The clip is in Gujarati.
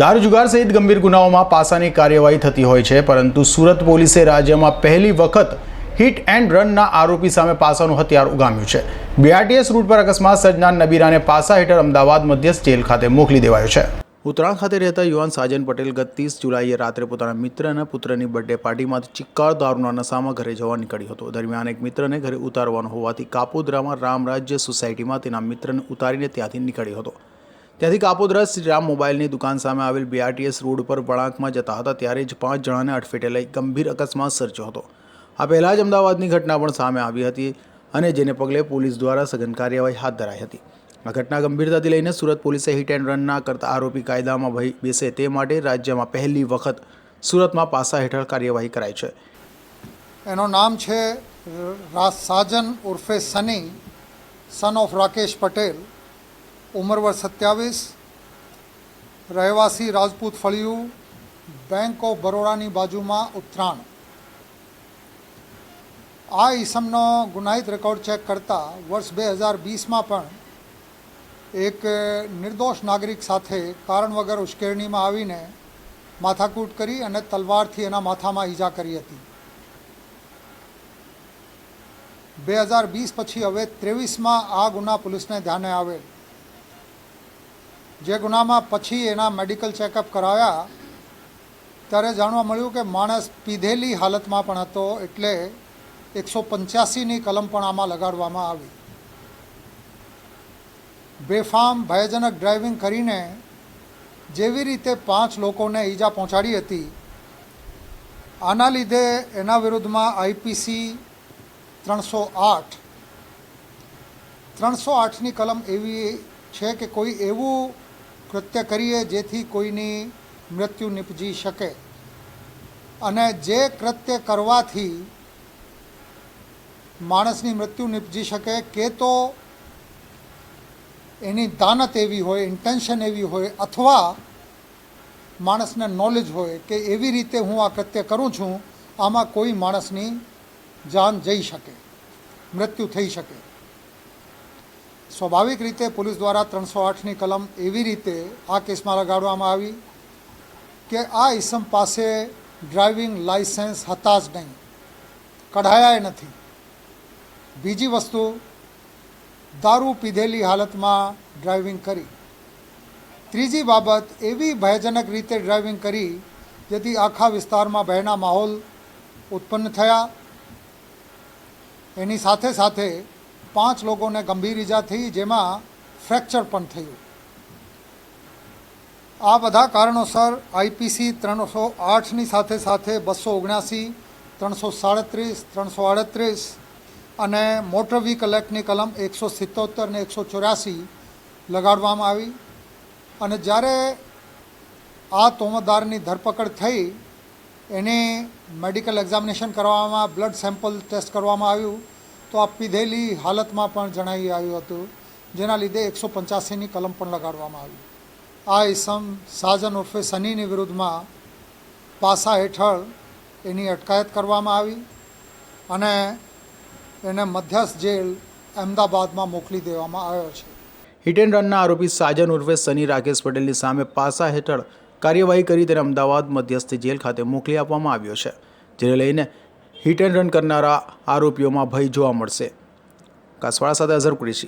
દારૂ જુગાર સહિત ગંભીર ગુનાઓમાં પાસાની કાર્યવાહી થતી હોય છે, પરંતુ સુરત પોલીસે રાજ્યમાં પહેલી વખત હિટ એન્ડ રનના આરોપી સામે પાસાનું હથિયાર ઉગામ્યું છે. બીઆરટીએસ રૂટ પર અકસ્માત સર્જનાર નબીરાને પાસા હેઠળ અમદાવાદ મધ્યસ્થ જેલ ખાતે મોકલી દેવાયો છે. ઉત્તરાયણ ખાતે રહેતા યુવાન સાજન પટેલ ગત ત્રીસ જુલાઈએ રાત્રે પોતાના મિત્ર અને પુત્રની બર્થડે પાર્ટીમાંથી ચિક્કાર દારૂના નશામાં ઘરે જવા નીકળ્યો હતો. દરમિયાન એક મિત્રને ઘરે ઉતારવાનો હોવાથી કાપોદ્રામાં રામરાજ્ય સોસાયટીમાં તેના મિત્રને ઉતારીને ત્યાંથી નીકળ્યો હતો. ત્યાંથી કાપોદ્રા શ્રીરામ મોબાઈલની દુકાન સામે આવેલ બીઆરટીએસ રોડ પર વળાંકમાં જતા હતા, ત્યારે જ પાંચ જણાને અડફેટે લઈ ગંભીર અકસ્માત સર્જ્યો હતો. આ પહેલાં જ અમદાવાદની ઘટના પણ સામે આવી હતી અને જેને પગલે પોલીસ દ્વારા સઘન કાર્યવાહી હાથ ધરાઈ હતી. આ ઘટના ગંભીરતાથી લઈને સુરત પોલીસે હિટ એન્ડ રન ના કરતા આરોપી કાયદામાં ભય બેસે તે માટે રાજ્યમાં પહેલી વખત સુરતમાં પાસા હેઠળ કાર્યવાહી કરાઈ છે. એનું નામ છે સાજન ઉર્ફે સની સન ઓફ રાકેશ પટેલ. ઉંમર વર્ષ સત્યાવીસ. રહેવાસી રાજપૂત ફળિયું બેંક ઓફ બરોડાની બાજુમાં ઉત્તરાયણ. આ ઈસમનો ગુનાહિત રેકોર્ડ ચેક કરતા વર્ષ બે હજાર વીસમાં પણ એક નિર્દોષ નાગરિક સાથે કારણ વગર ઉશ્કેરણીમાં આવીને માથાકૂટ કરી અને તલવારથી એના માથામાં ઈજા કરી હતી. બે હજાર વીસ પછી હવે ત્રેવીસમાં આ ગુના પોલીસને ધ્યાને આવેલ જે ગુનામાં પછી એના મેડિકલ ચેકઅપ કરાવ્યા ત્યારે જાણવા મળ્યું કે માણસ પીધેલી હાલતમાં પણ હતો એટલે એકસો પંચ્યાસીની કલમ પણ આમાં લગાડવામાં આવી. બેફામ ભયજનક ડ્રાઇવિંગ કરીને જેવી રીતે પાંચ લોકોને ઈજા પહોંચાડી હતી, આના લીધે એના વિરુદ્ધમાં આઈપીસી ત્રણસો આઠ. ત્રણસો આઠની કલમ એવી છે કે કોઈ એવું કૃત્ય કરીએ જેથી કોઈની મૃત્યુ નિપજી શકે. અને જે કૃત્ય કરવાથી માણસની મૃત્યુ નિપજી શકે કે તો એની દાનત એવી હોય ઇન્ટેન્શન એવી હોય, અથવા માણસને નોલેજ હોય કે એવી રીતે હું આ કૃત્ય કરું છું, આમાં કોઈ માણસની જાન જઈ શકે, મૃત્યુ થઈ શકે. સ્વાભાવિક રીતે પોલીસ દ્વારા ત્રણસો આઠની કલમ એવી રીતે આ કેસમાં લગાડવામાં આવી કે આ ઈસમ પાસે ડ્રાઇવિંગ લાઇસન્સ હતા જ નહીં. કઢાયા નથી. બીજી વસ્તુ, દારૂ પીધેલી હાલતમાં ડ્રાઇવિંગ કરી. ત્રીજી બાબત, એવી ભયજનક રીતે ડ્રાઇવિંગ કરી જેથી આખા વિસ્તારમાં ભયના માહોલ ઉત્પન્ન થયા. એની સાથે સાથે પાંચ લોકોને ગંભીર ઈજા થઈ, જેમાં ફ્રેક્ચર પણ થયું. આ બધા કારણોસર આઈપીસી ત્રણસો આઠની સાથે સાથે બસો ઓગણ્યાસી, ત્રણસો સાડત્રીસ, ત્રણસો આડત્રીસ અને મોટર વ્હીકલ એક્ટની કલમ એકસો સિત્તોતેર ને એકસો ચોર્યાસી લગાડવામાં આવી. અને જ્યારે આ તોમતદારની ધરપકડ થઈ, એને મેડિકલ એક્ઝામિનેશન કરવામાં, બ્લડ સેમ્પલ ટેસ્ટ કરવામાં આવ્યું. તો આ પીધેલી હાલતમાં પણ જણાવી આવ્યું હતું, જેના લીધે એકસો પંચ્યાસીની કલમ પણ લગાડવામાં આવી. આ ઇસમ સાજન ઉર્ફે સનીની વિરુદ્ધમાં પાસા હેઠળ એની અટકાયત કરવામાં આવી અને એને મધ્યસ્થ જેલ અમદાવાદમાં મોકલી દેવામાં આવ્યો છે. હિટ એન્ડ રનના આરોપી સાજન ઉર્ફે સની રાકેશ પટેલની સામે પાસા હેઠળ કાર્યવાહી કરી તેને અમદાવાદ મધ્યસ્થ જેલ ખાતે મોકલી આપવામાં આવ્યો છે, જેને લઈને હિટ એન્ડ રન કરનારા આરોપીઓમાં ભય જોવા મળશે. કાસવાળા સાથે અઝર કુરેશી.